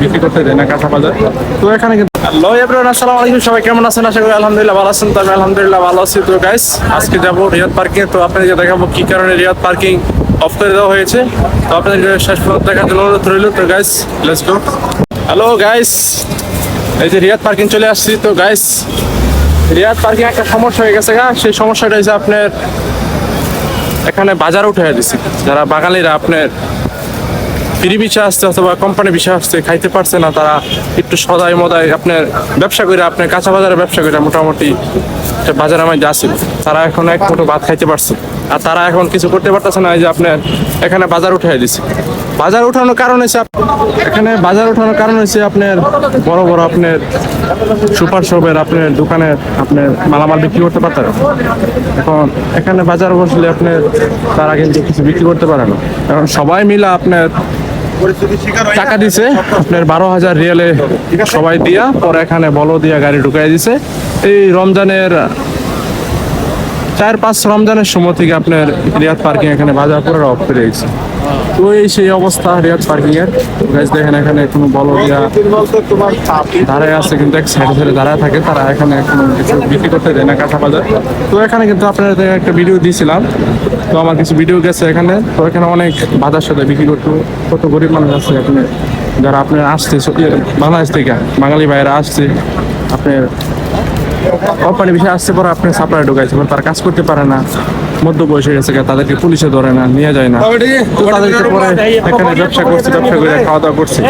বিক্রি করতে দেয় না সবাই কেমন আছেন? আলহামদুলিল্লাহ ভালো আছেন। আলহামদুলিল্লাহ ভালো আছি তো গাইস আজকে যাব রিয়াদ তো কি কারণে রিয়াদ পার্কিং অফ করে দেওয়া হয়েছে। তো শেষ রইল। তো গাইস হ্যালো গাইস এই যে রিয়াদ পার্কিং চলে আসছি। তো গাইস রিয়াদ পার্কিং একটা সমস্যা হয়ে গেছে গা। সেই সমস্যাটা হচ্ছে আপনার এখানে বাজার উঠে দিছে। যারা বাঙালিরা আপনার ফ্রি বিষয় আসছে অথবা কোম্পানি বিষয় আসছে, খাইতে পারছে না তারা, একটু সদাই মদাই আপনার ব্যবসা করে, আপনার কাঁচা বাজারে ব্যবসা করে মোটামুটি একটা বাজার আমার আসছিল তারা এখন এক মুঠো ভাত খাইতে পারছে। আর তারা এখন কিছু করতে পারতেছে না যে আপনার এখানে বাজার উঠাই দিছে। বাজার উঠানোর কারণ হচ্ছে এখানে বাজার উঠানোর কারণ হচ্ছে আপনার বড় বড় আপনার সুপার শপের আপনার দোকানের আপনার মালামাল বিক্রি করতে পারতেন এখন এখানে বাজার বসলে আপনার তারা কিন্তু কিছু বিক্রি করতে পারে না। কারণ সবাই মিলে আপনার টাকা দিছে। আপনার বারো হাজার রিয়ালে সবাই দিয়া পরে এখানে বলো দিয়া গাড়ি ঢুকাই দিছে। এই রমজানের চার পাঁচ রমজানের সময় থেকে আপনার রিয়াদ পার্কিং এখানে বাজার করে অফ করে দিয়েছে তো এই সেই অবস্থা রিয়াদ পার্কিং এর। গাছ দেখেন এখানে কোনো বলো দিয়া দাঁড়ায় আছে কিন্তু এক সাইডে সাইডে দাঁড়ায় থাকে তারা এখানে কোনো কিছু বিক্রি করতে দেয় না কাঁচা বাজার। তো এখানে কিন্তু আপনাদের একটা ভিডিও দিয়েছিলাম তো আমার কিছু ভিডিও গেছে এখানে। তো এখানে অনেক বাজার সাথে বিক্রি করতো কত গরিব মানুষ আছে এখানে। যারা আপনার আসছে বাংলাদেশ থেকে, বাঙালি ভাইয়েরা আসছে, আপনার কোম্পানি বিষয়ে আসছে পরে আপনি সাপ্লাই ঢুকাইছে পরে তারা কাজ করতে পারে না। মধ্য বয়সে গেছে তাদেরকে পুলিশে ধরে না নিয়ে যায় না। তো তাদেরকে পরে এখানে ব্যবসা করছে ব্যবসা করে খাওয়া দাওয়া করছে।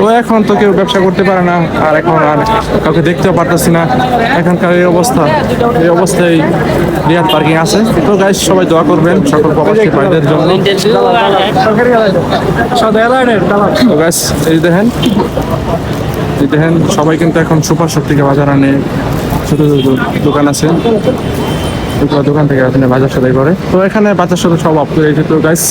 তো এখন তো কেউ ব্যবসা করতে পারে না আর এখন আর কাউকে দেখতেও পারতেছি না। এখনকার এই অবস্থা এই অবস্থায় রিয়াদ পার্কিং আছে। তো গাইস সবাই দোয়া করবেন সকল প্রবাসী ভাইদের জন্য। তো গাইস এই দেখেন দেখেন, সবাই কিন্তু এখন সুপার শপ থেকে বাজার আনে। ছোট ছোট দোকান আছে। দোকান থেকে আপনি বাজার সদাই করে। তো এখানে বাজার সদাই সব আপ তো গাইস